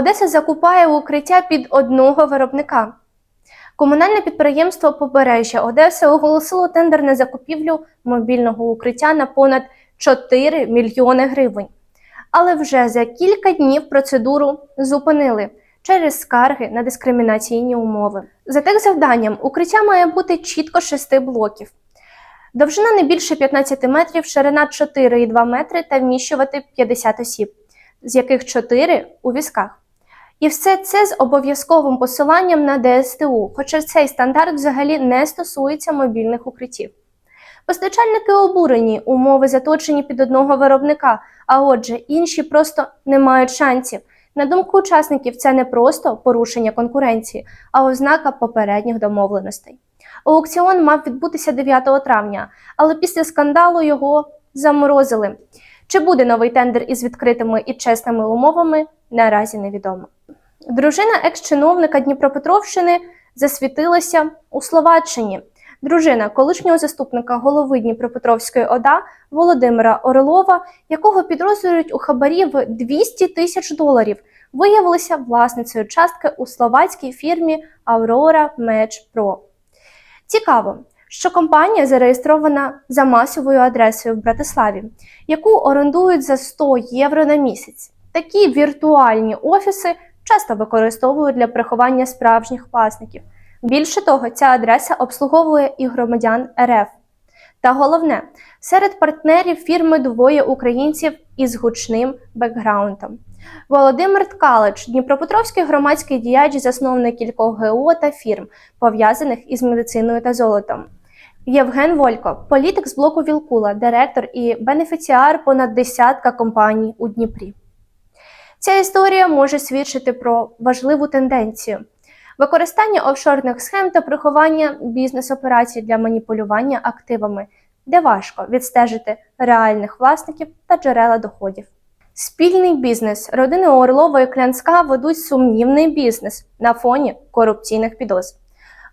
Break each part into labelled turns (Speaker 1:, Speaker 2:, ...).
Speaker 1: Одеса закупає укриття під одного виробника. Комунальне підприємство Побережжя Одеси оголосило тендер на закупівлю мобільного укриття на понад 4 мільйони гривень. Але вже за кілька днів процедуру зупинили через скарги на дискримінаційні умови. За тих завданням укриття має бути чітко 6 блоків. Довжина не більше 15 метрів, ширина 4,2 метри та вміщувати 50 осіб, з яких 4 у візках. І все це з обов'язковим посиланням на ДСТУ, хоча цей стандарт взагалі не стосується мобільних укриттів. Постачальники обурені, умови заточені під одного виробника, а отже, інші просто не мають шансів. На думку учасників, це не просто порушення конкуренції, а ознака попередніх домовленостей. Аукціон мав відбутися 9 травня, але після скандалу його заморозили. Чи буде новий тендер із відкритими і чесними умовами, наразі невідомо. Дружина екс-чиновника Дніпропетровщини засвітилася у Словаччині. Дружина колишнього заступника голови Дніпропетровської ОДА Володимира Орлова, якого підозрюють у хабарі в 200 тисяч доларів, виявилася власницею частки у словацькій фірмі Aurora Match Pro. Цікаво, що компанія зареєстрована за масовою адресою в Братиславі, яку орендують за 100 євро на місяць. Такі віртуальні офіси часто використовують для приховання справжніх власників. Більше того, ця адреса обслуговує і громадян РФ. Та головне, серед партнерів фірми двоє українців із гучним бекграундом. Володимир Ткалич, Дніпропетровський громадський діяч, засновник кількох ГО та фірм, пов'язаних із медициною та золотом. Євген Волько, політик з блоку Вілкула, директор і бенефіціар понад десятка компаній у Дніпрі. Ця історія може свідчити про важливу тенденцію використання офшорних схем та приховання бізнес-операцій для маніпулювання активами, де важко відстежити реальних власників та джерела доходів. Спільний бізнес родини Орлова і Клянська ведуть сумнівний бізнес на фоні корупційних підозр.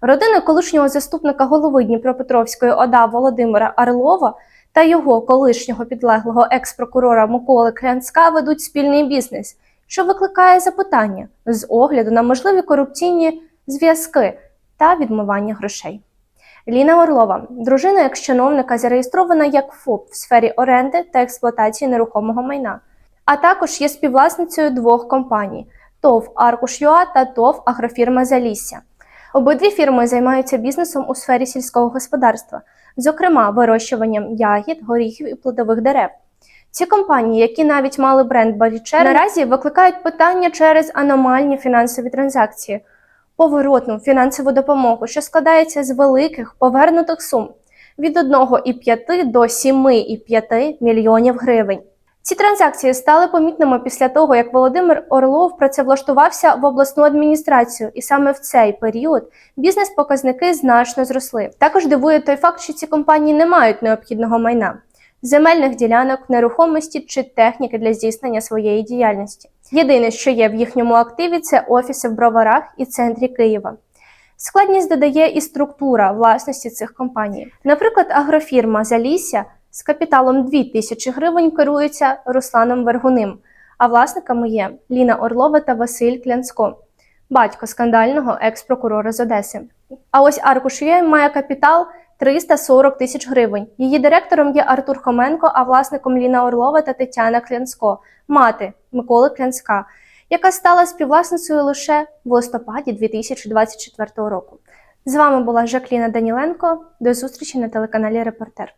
Speaker 1: Родини колишнього заступника голови Дніпропетровської ОДА Володимира Орлова та його колишнього підлеглого екс-прокурора Миколи Клянська ведуть спільний бізнес, що викликає запитання з огляду на можливі корупційні зв'язки та відмивання грошей. Ліна Орлова, дружина екс-чиновника, зареєстрована як ФОП в сфері оренди та експлуатації нерухомого майна, а також є співвласницею двох компаній ТОВ Аркуш.ЮА та ТОВ Агрофірма Залісся. Обидві фірми займаються бізнесом у сфері сільського господарства, зокрема вирощуванням ягід, горіхів і плодових дерев. Ці компанії, які навіть мали бренд Барічер, наразі викликають питання через аномальні фінансові транзакції, поворотну фінансову допомогу, що складається з великих повернутих сум від 1,5 до 7,5 мільйонів гривень. Ці транзакції стали помітними після того, як Володимир Орлов працевлаштувався в обласну адміністрацію, і саме в цей період бізнес-показники значно зросли. Також дивує той факт, що ці компанії не мають необхідного майна, земельних ділянок, нерухомості чи техніки для здійснення своєї діяльності. Єдине, що є в їхньому активі, це офіси в броварах і центрі Києва. Складність додає і структура власності цих компаній. Наприклад, агрофірма Залісся з капіталом 2 тисячі гривень керується Русланом Вергуним, а власниками є Ліна Орлова та Василь Клянсько, батько скандального екс-прокурора з Одеси. А ось Аркуш Є має капітал 340 тисяч гривень. Її директором є Артур Хоменко, а власником Ліна Орлова та Тетяна Клянсько, мати Миколи Клянська, яка стала співвласницею лише в листопаді 2024 року. З вами була Жакліна Даніленко. До зустрічі на телеканалі Репортер.